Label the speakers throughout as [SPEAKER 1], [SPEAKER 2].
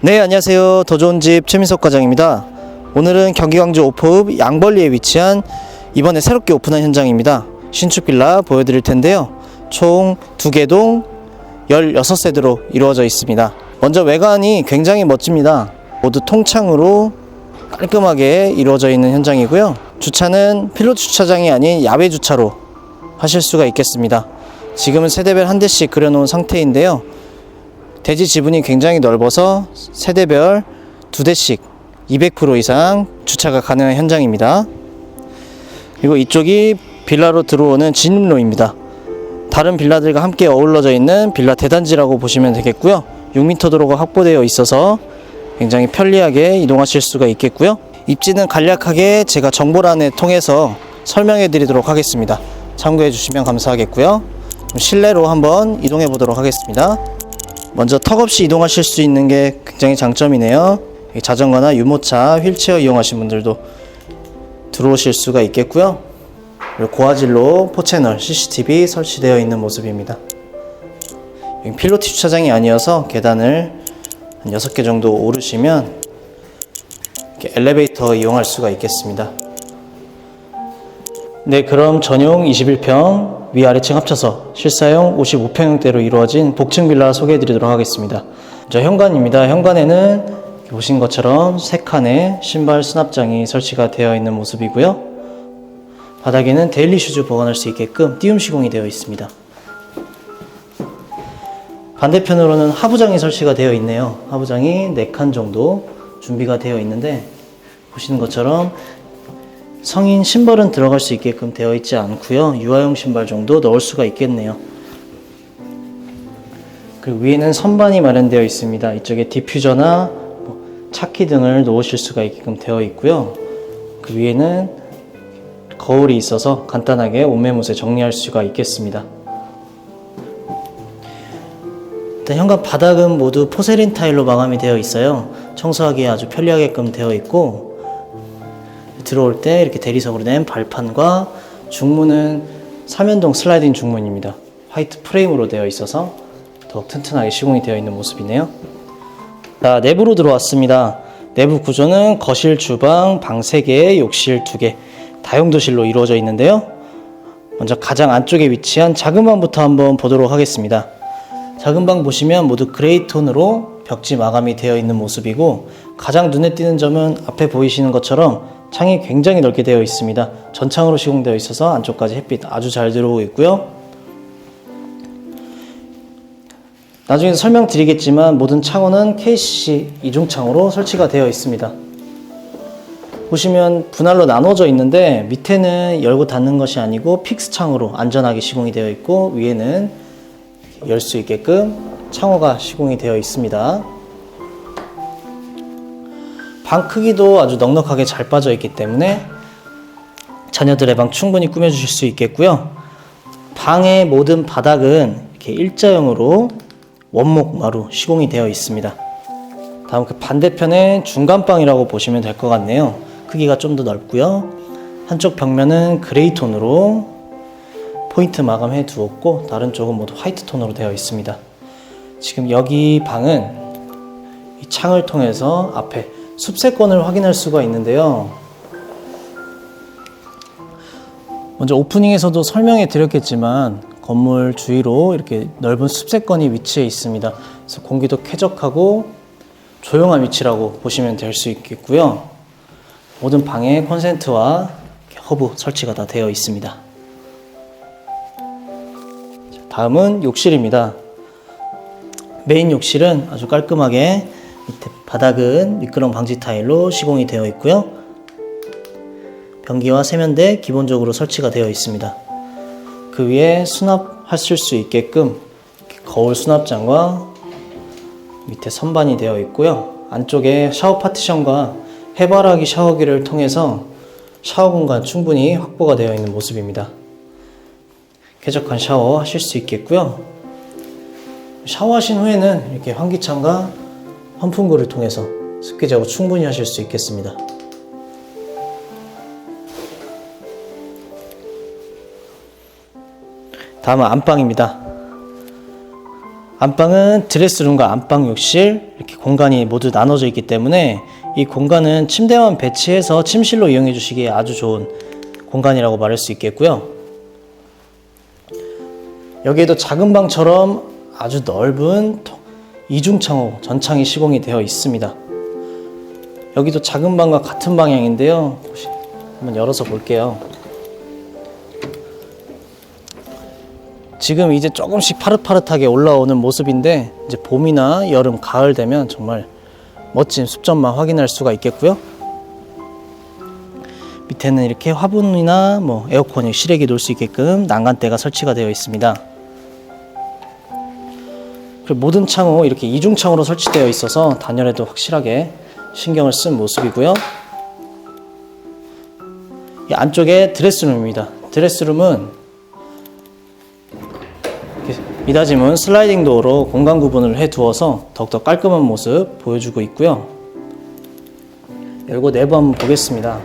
[SPEAKER 1] 네, 안녕하세요. 더 좋은 집 최민석 과장입니다. 오늘은 경기 광주 오포읍 양벌리에 위치한 이번에 새롭게 오픈한 현장입니다. 신축 빌라 보여드릴 텐데요. 총 두개동 16세대로 이루어져 있습니다. 먼저 외관이 굉장히 멋집니다. 모두 통창으로 깔끔하게 이루어져 있는 현장이고요. 주차는 필로 주차장이 아닌 야외 주차로 하실 수가 있겠습니다. 지금은 세대별 한 대씩 그려놓은 상태인데요. 대지 지분이 굉장히 넓어서 세대별 두 대씩 200% 이상 주차가 가능한 현장입니다. 그리고 이쪽이 빌라로 들어오는 진입로입니다. 다른 빌라들과 함께 어우러져 있는 빌라 대단지라고 보시면 되겠고요. 6m 도로가 확보되어 있어서 굉장히 편리하게 이동하실 수가 있겠고요. 입지는 간략하게 제가 정보란에 통해서 설명해 드리도록 하겠습니다. 참고해 주시면 감사하겠고요. 실내로 한번 이동해 보도록 하겠습니다. 먼저 턱없이 이동하실 수 있는 게 굉장히 장점이네요. 이 자전거나 유모차, 휠체어 이용하신 분들도 들어오실 수가 있겠고요. 고화질로 포채널 CCTV 설치되어 있는 모습입니다. 필로티 주차장이 아니어서 계단을 한 6개 정도 오르시면 엘리베이터 이용할 수가 있겠습니다. 네, 그럼 전용 21평 위아래층 합쳐서 실사용 55평형대로 이루어진 복층 빌라 소개해 드리도록 하겠습니다. 저 현관입니다. 현관에는 보신 것처럼 세 칸의 신발 수납장이 설치가 되어 있는 모습이고요. 바닥에는 데일리 슈즈 보관할 수 있게끔 띄움 시공이 되어 있습니다. 반대편으로는 하부장이 설치가 되어 있네요. 하부장이 4칸 정도 준비가 되어 있는데 보시는 것처럼 성인 신발은 들어갈 수 있게끔 되어 있지 않고요. 유아용 신발 정도 넣을 수가 있겠네요. 그리고 위에는 선반이 마련되어 있습니다. 이쪽에 디퓨저나 뭐 차키 등을 놓으실 수가 있게끔 되어 있고요. 그 위에는 거울이 있어서 간단하게 옷매무새 정리할 수가 있겠습니다. 일단 현관 바닥은 모두 포세린 타일로 마감이 되어 있어요. 청소하기에 아주 편리하게끔 되어 있고 들어올 때 이렇게 대리석으로 낸 발판과 중문은 삼연동 슬라이딩 중문입니다. 화이트 프레임으로 되어 있어서 더욱 튼튼하게 시공이 되어 있는 모습이네요. 자, 내부로 들어왔습니다. 내부 구조는 거실, 주방, 방 3개, 욕실 2개, 다용도실로 이루어져 있는데요. 먼저 가장 안쪽에 위치한 작은 방부터 한번 보도록 하겠습니다. 작은 방 보시면 모두 그레이 톤으로 벽지 마감이 되어 있는 모습이고 가장 눈에 띄는 점은 앞에 보이시는 것처럼 창이 굉장히 넓게 되어 있습니다. 전창으로 시공되어 있어서 안쪽까지 햇빛 아주 잘 들어오고 있고요. 나중에 설명드리겠지만 모든 창호는 KCC 이중창으로 설치가 되어 있습니다. 보시면 분할로 나눠져 있는데 밑에는 열고 닫는 것이 아니고 픽스 창으로 안전하게 시공이 되어 있고 위에는 열 수 있게끔 창호가 시공이 되어 있습니다. 방 크기도 아주 넉넉하게 잘 빠져 있기 때문에 자녀들의 방 충분히 꾸며주실 수 있겠고요. 방의 모든 바닥은 이렇게 일자형으로 원목 마루 시공이 되어 있습니다. 다음 그 반대편에 중간방이라고 보시면 될 것 같네요. 크기가 좀 더 넓고요. 한쪽 벽면은 그레이 톤으로 포인트 마감해 두었고 다른 쪽은 모두 화이트 톤으로 되어 있습니다. 지금 여기 방은 이 창을 통해서 앞에 숲세권을 확인할 수가 있는데요. 먼저 오프닝에서도 설명해 드렸겠지만 건물 주위로 이렇게 넓은 숲세권이 위치해 있습니다. 그래서 공기도 쾌적하고 조용한 위치라고 보시면 될 수 있겠고요. 모든 방에 콘센트와 허브 설치가 다 되어 있습니다. 자, 다음은 욕실입니다. 메인 욕실은 아주 깔끔하게 밑에 바닥은 미끄럼 방지 타일로 시공이 되어 있고요. 변기와 세면대 기본적으로 설치가 되어 있습니다. 그 위에 수납하실 수 있게끔 거울 수납장과 밑에 선반이 되어 있고요. 안쪽에 샤워 파티션과 해바라기 샤워기를 통해서 샤워 공간 충분히 확보가 되어 있는 모습입니다. 쾌적한 샤워 하실 수 있겠고요. 샤워하신 후에는 이렇게 환기창과 환풍구를 통해서 습기 제거 충분히 하실 수 있겠습니다. 다음은 안방입니다. 안방은 드레스룸과 안방 욕실 이렇게 공간이 모두 나눠져 있기 때문에 이 공간은 침대만 배치해서 침실로 이용해 주시기에 아주 좋은 공간이라고 말할 수 있겠고요. 여기에도 작은 방처럼 아주 넓은 통- 이중창호 전창이 시공이 되어 있습니다. 여기도 작은 방과 같은 방향인데요. 한번 열어서 볼게요. 지금 이제 조금씩 파릇파릇하게 올라오는 모습인데 이제 봄이나 여름, 가을 되면 정말 멋진 숲전만 확인할 수가 있겠고요. 밑에는 이렇게 화분이나 뭐 에어컨이 실외기 놓을 수 있게끔 난간대가 설치가 되어 있습니다. 그리고 모든 창호 이렇게 이중창으로 설치되어 있어서 단열에도 확실하게 신경을 쓴 모습이고요. 이 안쪽에 드레스룸입니다. 드레스룸은 미닫이문 슬라이딩 도어로 공간 구분을 해 두어서 더욱더 깔끔한 모습 보여주고 있고요. 열고 내부 한번 보겠습니다.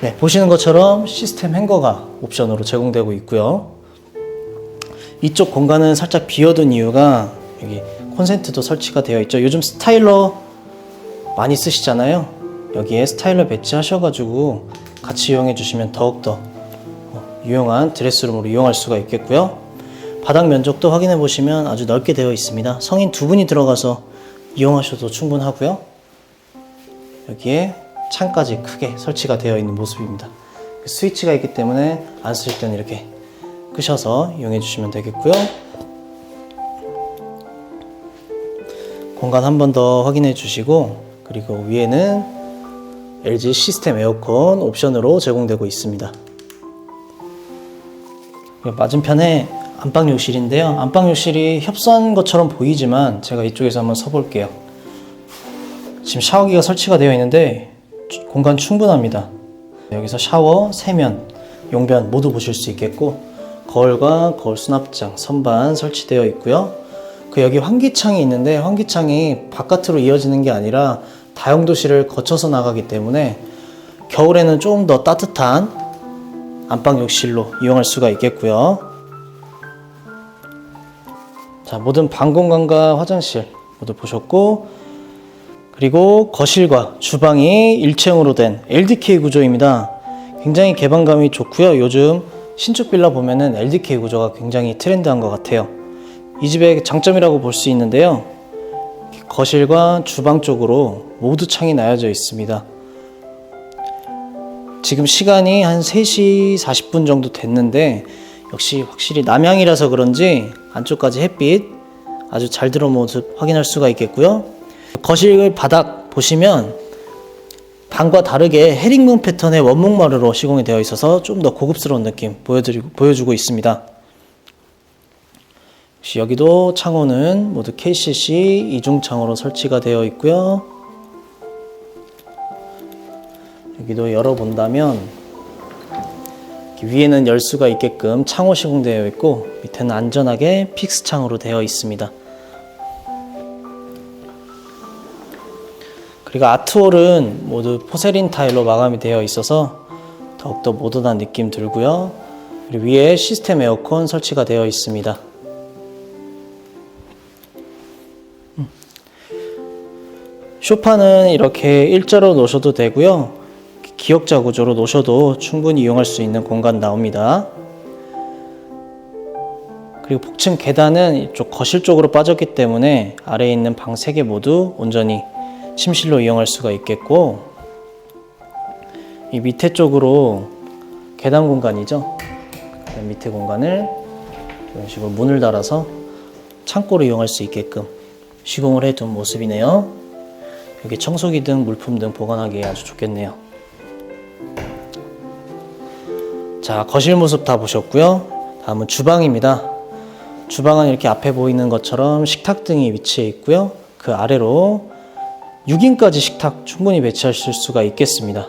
[SPEAKER 1] 네, 보시는 것처럼 시스템 행거가 옵션으로 제공되고 있고요. 이쪽 공간은 살짝 비어둔 이유가 여기 콘센트도 설치가 되어 있죠. 요즘 스타일러 많이 쓰시잖아요. 여기에 스타일러 배치하셔가지고 같이 이용해 주시면 더욱더 어, 유용한 드레스룸으로 이용할 수가 있겠고요. 바닥 면적도 확인해 보시면 아주 넓게 되어 있습니다. 성인 두 분이 들어가서 이용하셔도 충분하고요. 여기에 창까지 크게 설치가 되어 있는 모습입니다. 스위치가 있기 때문에 안 쓰실 때는 이렇게 끄셔서 이용해 주시면 되겠고요. 공간 한 번 더 확인해 주시고 그리고 위에는 LG 시스템 에어컨 옵션으로 제공되고 있습니다. 맞은편에 안방 욕실인데요. 안방 욕실이 협소한 것처럼 보이지만 제가 이쪽에서 한번 서볼게요. 지금 샤워기가 설치가 되어 있는데 추- 공간 충분합니다. 여기서 샤워, 세면, 용변 모두 보실 수 있겠고 거울과 거울 수납장, 선반 설치되어 있고요. 그 여기 환기창이 있는데 환기창이 바깥으로 이어지는 게 아니라 다용도실을 거쳐서 나가기 때문에 겨울에는 조금 더 따뜻한 안방 욕실로 이용할 수가 있겠고요. 자, 모든 방 공간과 화장실 모두 보셨고 그리고 거실과 주방이 일체형으로 된 LDK 구조입니다. 굉장히 개방감이 좋고요. 요즘 신축 빌라 보면은 LDK 구조가 굉장히 트렌드한 것 같아요. 이 집의 장점이라고 볼 수 있는데요. 거실과 주방 쪽으로 모두 창이 나여져 있습니다. 지금 시간이 한 3시 40분 정도 됐는데 역시 확실히 남향이라서 그런지 안쪽까지 햇빛 아주 잘 들어온 모습 확인할 수가 있겠고요. 거실 바닥 보시면 방과 다르게 헤링문 패턴의 원목마루로 시공이 되어 있어서 좀 더 고급스러운 느낌 보여드리고, 보여주고 있습니다. 역시 여기도 창호는 모두 KCC 이중 창호로 설치가 되어 있고요. 여기도 열어본다면 위에는 열 수가 있게끔 창호 시공되어 있고 밑에는 안전하게 픽스 창으로 되어 있습니다. 그리고 아트홀은 모두 포세린 타일로 마감이 되어 있어서 더욱더 모던한 느낌 들고요. 그리고 위에 시스템 에어컨 설치가 되어 있습니다. 음. 쇼파는 이렇게 일자로 놓으셔도 되고요. 기역자 구조로 놓으셔도 충분히 이용할 수 있는 공간 나옵니다. 그리고 복층 계단은 이쪽 거실 쪽으로 빠졌기 때문에 아래에 있는 방 3개 모두 온전히 침실로 이용할 수가 있겠고 이 밑에 쪽으로 계단 공간이죠. 그 밑에 공간을 이런 식으로 문을 달아서 창고로 이용할 수 있게끔 시공을 해둔 모습이네요. 여기 청소기 등 물품 등 보관하기에 아주 좋겠네요. 자, 거실 모습 다 보셨고요. 다음은 주방입니다. 주방은 이렇게 앞에 보이는 것처럼 식탁 등이 위치해 있고요. 그 아래로 6인까지 식탁 충분히 배치하실 수가 있겠습니다.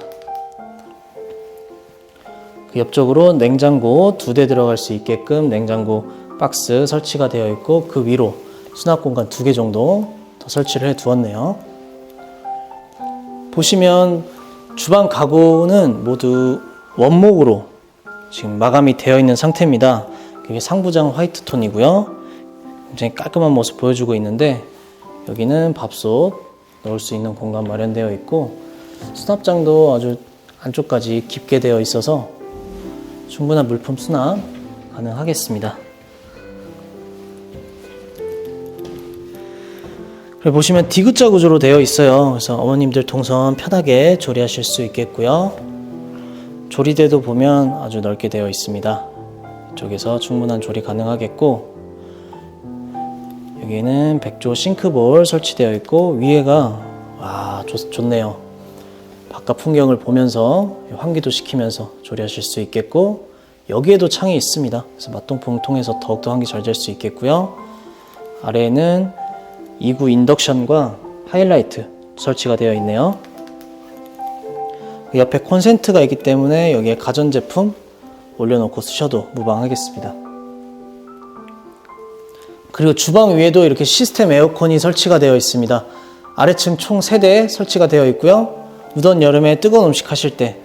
[SPEAKER 1] 그 옆쪽으로 냉장고 두 대 들어갈 수 있게끔 냉장고 박스 설치가 되어 있고 그 위로 수납 공간 두 개 정도 더 설치를 해 두었네요. 보시면 주방 가구는 모두 원목으로 지금 마감이 되어 있는 상태입니다. 이게 상부장 화이트 톤이고요. 굉장히 깔끔한 모습 보여주고 있는데 여기는 밥솥 넣을 수 있는 공간 마련되어 있고 수납장도 아주 안쪽까지 깊게 되어 있어서 충분한 물품 수납 가능하겠습니다. 보시면 디귿자 구조로 되어 있어요. 그래서 어머님들 동선 편하게 조리하실 수 있겠고요. 조리대도 보면 아주 넓게 되어 있습니다. 이쪽에서 충분한 조리 가능하겠고 여기는 백조 싱크볼 설치되어 있고 위에가 와 좋, 좋네요. 바깥 풍경을 보면서 환기도 시키면서 조리하실 수 있겠고 여기에도 창이 있습니다. 그래서 맛동풍을 통해서 더욱더 환기 잘 될 수 있겠고요. 아래에는 2구 인덕션과 하이라이트 설치가 되어 있네요. 그 옆에 콘센트가 있기 때문에 여기에 가전제품 올려놓고 쓰셔도 무방하겠습니다. 그리고 주방 위에도 이렇게 시스템 에어컨이 설치가 되어 있습니다. 아래층 총 3대 설치가 되어 있고요. 무더운 여름에 뜨거운 음식 하실 때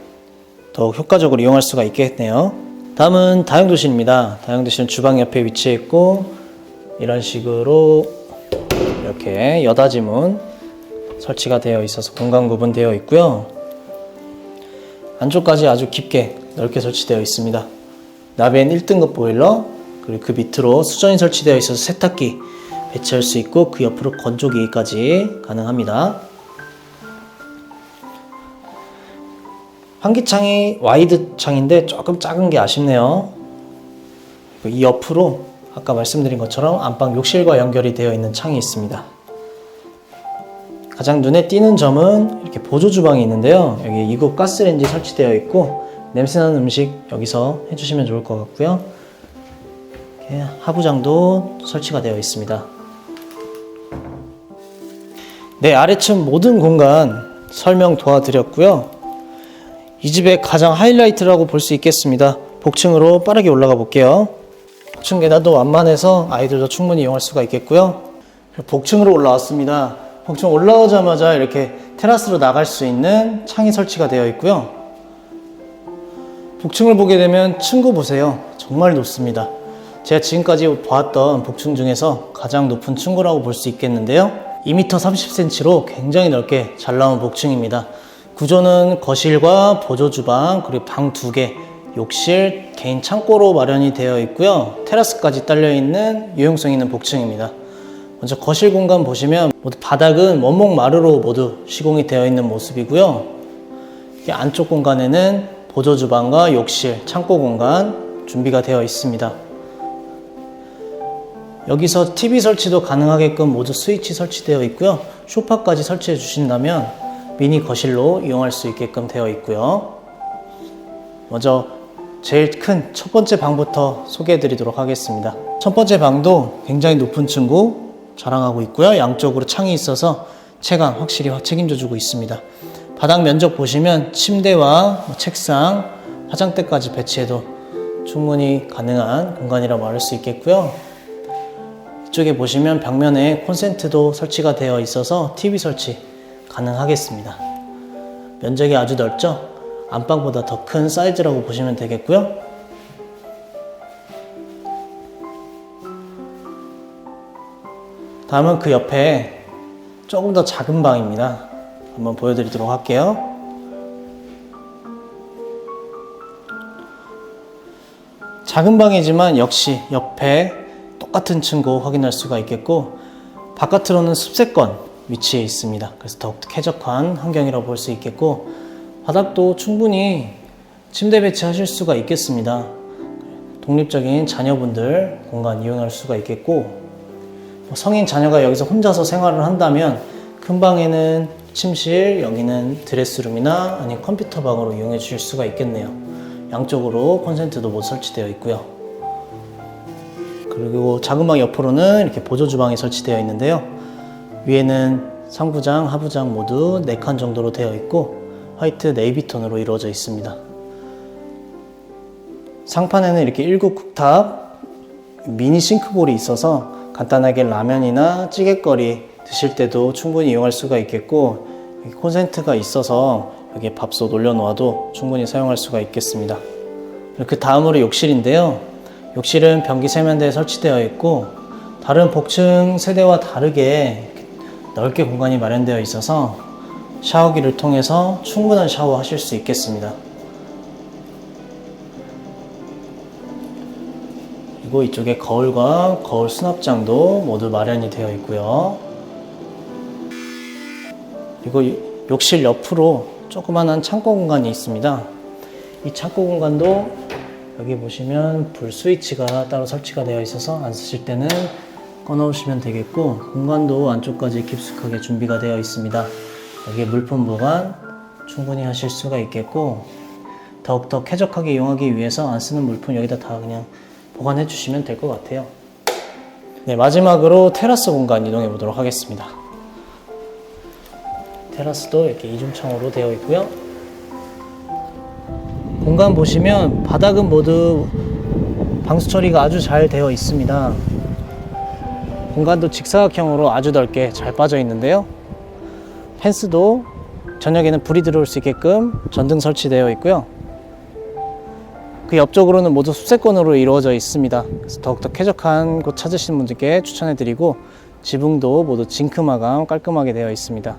[SPEAKER 1] 더욱 효과적으로 이용할 수가 있겠네요. 다음은 다용도실입니다. 다용도실은 주방 옆에 위치해 있고 이런 식으로 이렇게 여닫이문 설치가 되어 있어서 공간 구분되어 있고요. 안쪽까지 아주 깊게 넓게 설치되어 있습니다. 나벤 1등급 보일러 그리고 그 밑으로 수전이 설치되어 있어서 세탁기 배치할 수 있고 그 옆으로 건조기까지 가능합니다. 환기창이 와이드 창인데 조금 작은 게 아쉽네요. 이 옆으로 아까 말씀드린 것처럼 안방 욕실과 연결이 되어 있는 창이 있습니다. 가장 눈에 띄는 점은 이렇게 보조 주방이 있는데요. 여기 이국 가스레인지 설치되어 있고 냄새나는 음식 여기서 해주시면 좋을 것 같고요. 이렇게 하부장도 설치가 되어 있습니다. 네, 아래층 모든 공간 설명 도와드렸고요. 이 집의 가장 하이라이트라고 볼 수 있겠습니다. 복층으로 빠르게 올라가 볼게요. 복층 계단도 완만해서 아이들도 충분히 이용할 수가 있겠고요. 복층으로 올라왔습니다. 복층 올라오자마자 이렇게 테라스로 나갈 수 있는 창이 설치가 되어 있고요. 복층을 보게 되면 층고 보세요. 정말 높습니다. 제가 지금까지 보았던 복층 중에서 가장 높은 층고라고 볼 수 있겠는데요. 2m 30cm로 굉장히 넓게 잘 나온 복층입니다. 구조는 거실과 보조 주방 그리고 방 두 개, 욕실, 개인 창고로 마련이 되어 있고요. 테라스까지 딸려 있는 유용성 있는 복층입니다. 먼저 거실 공간 보시면 모두 바닥은 원목 마루로 모두 시공이 되어 있는 모습이고요. 이 안쪽 공간에는 보조 주방과 욕실, 창고 공간 준비가 되어 있습니다. 여기서 TV 설치도 가능하게끔 모두 스위치 설치되어 있고요. 소파까지 설치해 주신다면 미니 거실로 이용할 수 있게끔 되어 있고요. 먼저 제일 큰 첫 번째 방부터 소개해 드리도록 하겠습니다. 첫 번째 방도 굉장히 높은 층고 자랑하고 있고요. 양쪽으로 창이 있어서 채광 확실히 책임져 주고 있습니다. 바닥 면적 보시면 침대와 뭐 책상, 화장대까지 배치해도 충분히 가능한 공간이라고 말할 수 있겠고요. 이쪽에 보시면 벽면에 콘센트도 설치가 되어 있어서 TV 설치 가능하겠습니다. 면적이 아주 넓죠? 안방보다 더 큰 사이즈라고 보시면 되겠고요. 다음은 그 옆에 조금 더 작은 방입니다. 한번 보여드리도록 할게요. 작은 방이지만 역시 옆에 똑같은 층고 확인할 수가 있겠고 바깥으로는 습세권 위치해 있습니다. 그래서 더욱 쾌적한 환경이라고 볼 수 있겠고 바닥도 충분히 침대 배치하실 수가 있겠습니다. 독립적인 자녀분들 공간 이용할 수가 있겠고 뭐 성인 자녀가 여기서 혼자서 생활을 한다면 큰 방에는 침실, 여기는 드레스룸이나 아니면 컴퓨터 방으로 이용해 주실 수가 있겠네요. 양쪽으로 콘센트도 못 설치되어 있고요. 그리고 작은 방 옆으로는 이렇게 보조 주방이 설치되어 있는데요. 위에는 상부장, 하부장 모두 4칸 정도로 되어 있고 화이트 네이비 톤으로 이루어져 있습니다. 상판에는 이렇게 1구 쿡탑 미니 싱크볼이 있어서 간단하게 라면이나 찌개거리 드실 때도 충분히 이용할 수가 있겠고 여기 콘센트가 있어서 여기에 밥솥 올려놓아도 충분히 사용할 수가 있겠습니다. 그 다음으로 욕실인데요. 욕실은 변기 세면대에 설치되어 있고 다른 복층 세대와 다르게 넓게 공간이 마련되어 있어서 샤워기를 통해서 충분한 샤워 하실 수 있겠습니다. 그리고 이쪽에 거울과 거울 수납장도 모두 마련이 되어 있고요. 그리고 이 욕실 옆으로 조그만한 창고 공간이 있습니다. 이 창고 공간도 여기 보시면 불 스위치가 따로 설치가 되어 있어서 안 쓰실 때는 꺼놓으시면 되겠고 공간도 안쪽까지 깊숙하게 준비가 되어 있습니다. 여기에 물품 보관 충분히 하실 수가 있겠고 더욱더 쾌적하게 이용하기 위해서 안 쓰는 물품 여기다 다 그냥 보관해 주시면 될 것 같아요. 네, 마지막으로 테라스 공간 이동해 보도록 하겠습니다. 테라스도 이렇게 이중창으로 되어 있고요. 공간 보시면 바닥은 모두 방수 처리가 아주 잘 되어 있습니다. 공간도 직사각형으로 아주 넓게 잘 빠져 있는데요. 펜스도 저녁에는 불이 들어올 수 있게끔 전등 설치되어 있고요. 그 옆쪽으로는 모두 숲세권으로 이루어져 있습니다. 더욱더 쾌적한 곳 찾으시는 분들께 추천해드리고 지붕도 모두 징크 마감 깔끔하게 되어 있습니다.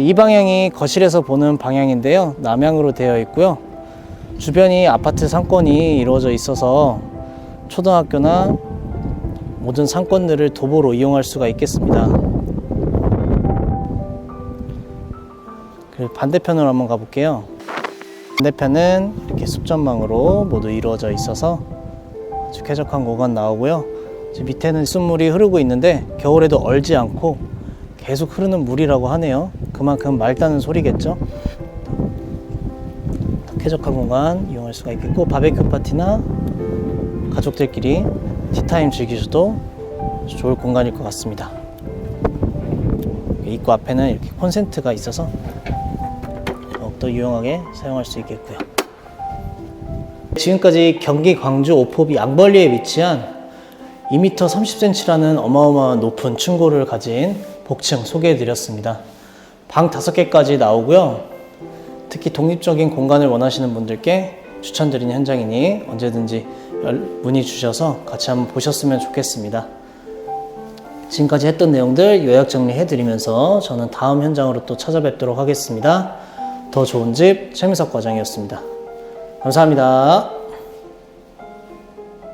[SPEAKER 1] 이 방향이 거실에서 보는 방향인데요. 남향으로 되어 있고요. 주변이 아파트 상권이 이루어져 있어서 초등학교나 모든 상권들을 도보로 이용할 수가 있겠습니다. 반대편으로 한번 가볼게요. 반대편은 이렇게 숲전망으로 모두 이루어져 있어서 아주 쾌적한 공간 나오고요. 밑에는 숲물이 흐르고 있는데 겨울에도 얼지 않고 계속 흐르는 물이라고 하네요. 그만큼 맑다는 소리겠죠. 더 쾌적한 공간 이용할 수가 있겠고 바베큐 파티나 가족들끼리 티타임 즐기셔도 좋을 공간일 것 같습니다. 입구 앞에는 이렇게 콘센트가 있어서 더욱더 유용하게 사용할 수 있겠고요. 지금까지 경기 광주 오포비 양벌리에 위치한 2m 30cm라는 어마어마한 높은 층고를 가진 복층 소개해 드렸습니다. 방 5개까지 나오고요. 특히 독립적인 공간을 원하시는 분들께 추천드리는 현장이니 언제든지 연- 문의 주셔서 같이 한번 보셨으면 좋겠습니다. 지금까지 했던 내용들 요약 정리해 드리면서 저는 다음 현장으로 또 찾아뵙도록 하겠습니다. 더 좋은 집 최민석 과장이었습니다. 감사합니다.